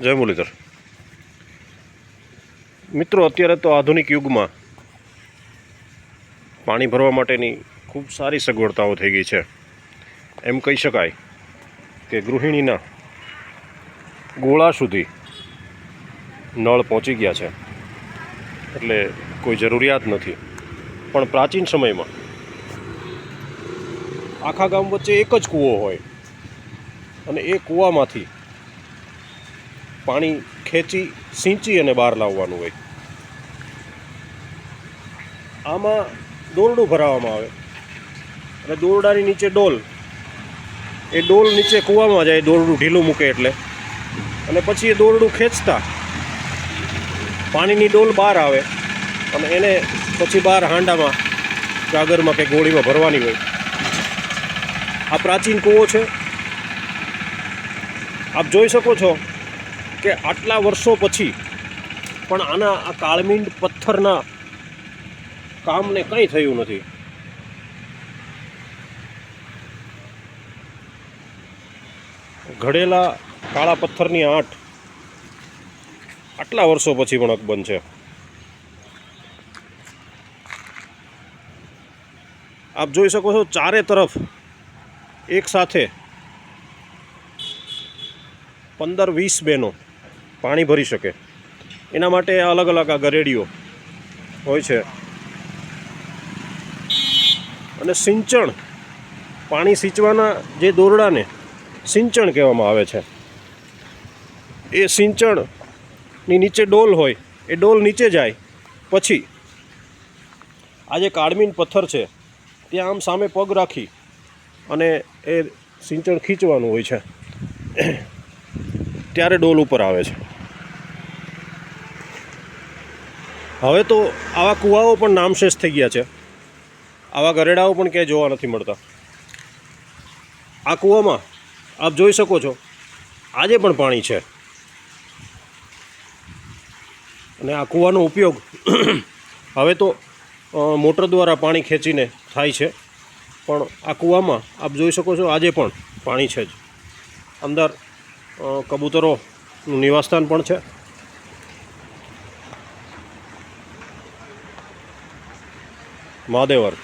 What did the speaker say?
જય મુરલીધર. મિત્રો, અત્યારે તો આધુનિક યુગમાં પાણી ભરવા માટેની ખૂબ સારી સગવડતાઓ થઈ ગઈ છે. એમ કહી શકાય કે ગૃહિણીના ગોળા સુધી નળ પહોંચી ગયા છે. એટલે કોઈ જરૂરિયાત નથી. પણ પ્રાચીન સમયમાં આખા ગામ વચ્ચે એક જ કૂવો હોય અને એ કૂવામાંથી પાણી ખેંચી, સિંચી અને બહાર લાવવાનું હોય. આમાં દોરડું ભરાવવામાં આવે. અને દોરડાની નીચે ડોલ. એ ડોલ નીચે કૂવામાં જાય, દોરડું ઢીલું મૂકે એટલે. અને પછી એ દોરડું ખેંચતા. પાણીની ડોલ બહાર આવે. અને એને પછી બહાર હાંડામાં કાગરમાં કે ગોળીમાં ભરવાની હોય. આ પ્રાચીન કૂવો છે. આપ જોઈ શકો છો કે આટલા વર્ષો પછી પણ આના આ કાળમીંડ પથ્થરના કામને કંઈ થયું નથી. ઘડેલા કાળા પથ્થરની આંટ આટલા વર્ષો પછી પણ અકબંધ છે. આપ જોઈ શકો છો ચારે તરફ એક સાથે પંદર વીસ બેનો પાણી ભરી શકે. એના માટે અલગ અલગ આ ગરેડીઓ હોય છે. અને સિંચણ, પાણી સિંચવાના જે દોરડાને સિંચણ કહેવામાં આવે છે. એ સિંચણની નીચે ડોલ હોય, એ ડોલ નીચે જાય, પછી આ જે કાળમીન પથ્થર છે, ત્યાં આમ સામે પગ રાખી અને એ સિંચણ ખીચવાનું હોય છે. ત્યારે ડોલ ઉપર આવે છે. હવે તો આવા કૂવાઓ પણ નામશેષ થઈ ગયા છે. આવા ગરેડાઓ પણ ક્યાંય જોવા નથી મળતા. આ કૂવામાં આપ જોઈ શકો છો, આજે પણ પાણી છે. અને આ કૂવાનો ઉપયોગ હવે તો મોટર દ્વારા પાણી ખેંચીને થાય છે. પણ આ કૂવામાં આપ જોઈ શકો છો, આજે પણ પાણી છે જ. અંદર કબૂતરોનું નિવાસસ્થાન પણ છે. મહાદેવર.